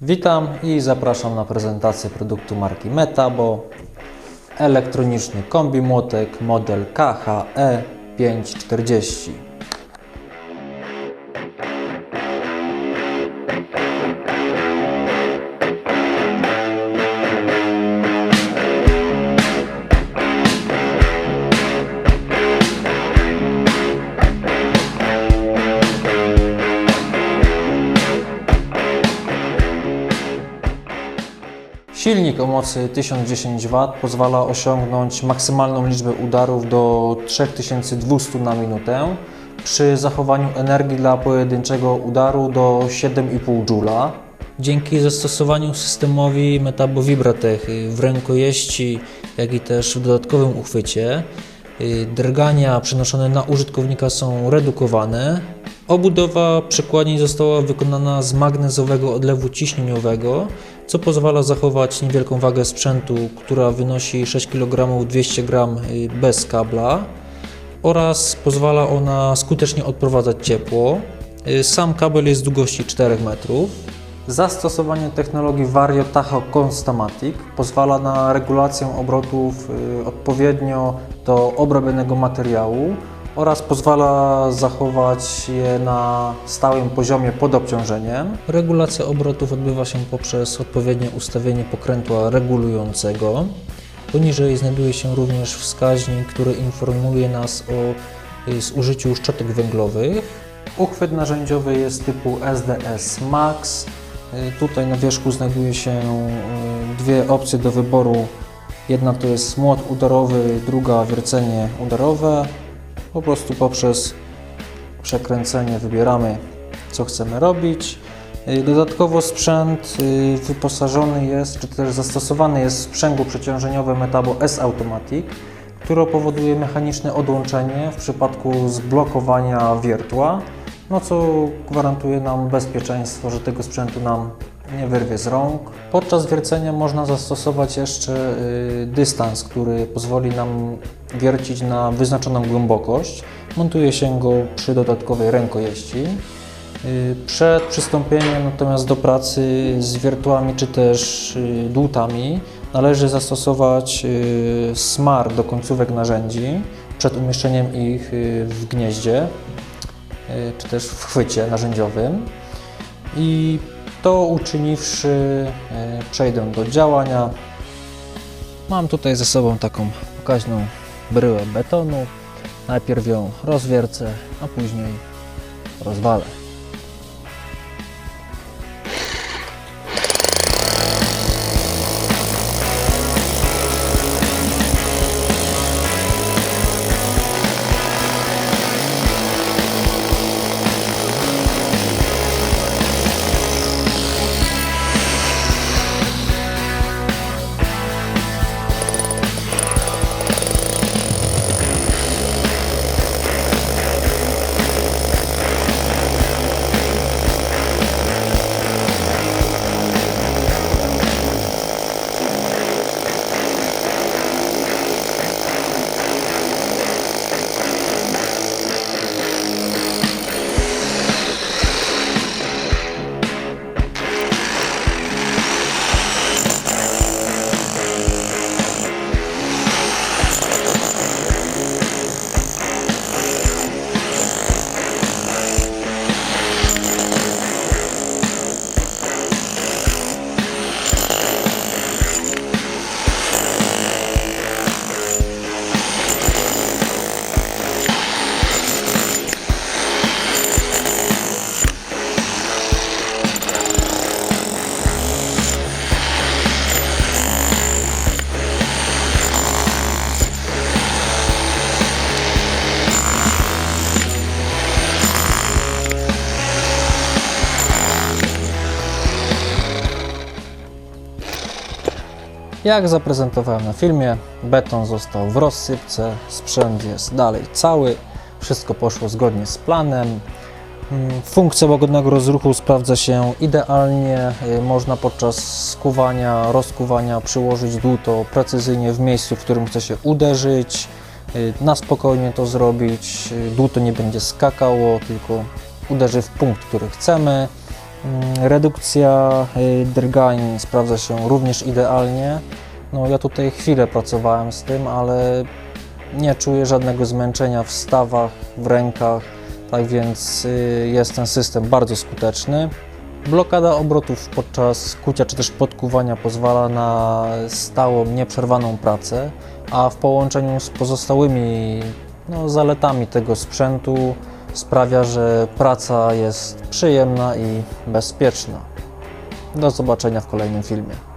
Witam i zapraszam na prezentację produktu marki Metabo. Elektroniczny kombi młotek model KHE 540. Silnik o mocy 1010 W pozwala osiągnąć maksymalną liczbę udarów do 3200 na minutę przy zachowaniu energii dla pojedynczego udaru do 7,5 Joula. Dzięki zastosowaniu systemowi Metabo Vibratech w rękojeści, jak i też w dodatkowym uchwycie, y, drgania przenoszone na użytkownika są redukowane. Obudowa przekładni została wykonana z magnezowego odlewu ciśnieniowego, co pozwala zachować niewielką wagę sprzętu, która wynosi 6 kg 200 g bez kabla oraz pozwala ona skutecznie odprowadzać ciepło. Y, Sam kabel jest długości 4 metrów. Zastosowanie technologii Vario Tacho Constamatic pozwala na regulację obrotów y, odpowiednio do obrobionego materiału oraz pozwala zachować je na stałym poziomie pod obciążeniem. Regulacja obrotów odbywa się poprzez odpowiednie ustawienie pokrętła regulującego. Poniżej znajduje się również wskaźnik, który informuje nas o y, zużyciu szczotek węglowych. Uchwyt narzędziowy jest typu SDS Max. Y, Tutaj na wierzchu znajduje się y, dwie opcje do wyboru. Jedna to jest młot udarowy, druga wiercenie udarowe. Po prostu poprzez przekręcenie wybieramy co chcemy robić. Y, Dodatkowo sprzęt y, wyposażony jest, czy też zastosowany jest w sprzęgło przeciążeniowe Metabo S Automatic, które powoduje mechaniczne odłączenie w przypadku zblokowania wiertła, no co gwarantuje nam bezpieczeństwo, że tego sprzętu nam nie wyrwie z rąk. Podczas wiercenia można zastosować jeszcze y, dystans, który pozwoli nam wiercić na wyznaczoną głębokość. Montuje się go przy dodatkowej rękojeści. Y, Przed przystąpieniem natomiast do pracy z wiertłami czy też y, dłutami należy zastosować smar do końcówek narzędzi przed umieszczeniem ich w gnieździe czy też w chwycie narzędziowym. I to uczyniwszy, y, przejdę do działania. Mam tutaj ze sobą taką pokaźną bryłę betonu. Najpierw ją rozwiercę, a później rozwalę. Jak zaprezentowałem na filmie, beton został w rozsypce, sprzęt jest dalej cały, wszystko poszło zgodnie z planem. Mm, Funkcja łagodnego rozruchu sprawdza się idealnie. Y, Można podczas skuwania, rozkuwania przyłożyć dłuto precyzyjnie w miejscu, w którym chce się uderzyć. Y, Na spokojnie to zrobić. Y, Dłuto nie będzie skakało, tylko uderzy w punkt, który chcemy. Mm, Redukcja y, drgań sprawdza się również idealnie. No, ja tutaj chwilę pracowałem z tym, ale nie czuję żadnego zmęczenia w stawach, w rękach, tak więc y, jest ten system bardzo skuteczny. Blokada obrotów podczas kucia czy też podkuwania pozwala na stałą, nieprzerwaną pracę, a w połączeniu z pozostałymi no, zaletami tego sprzętu sprawia, że praca jest przyjemna i bezpieczna. Do zobaczenia w kolejnym filmie.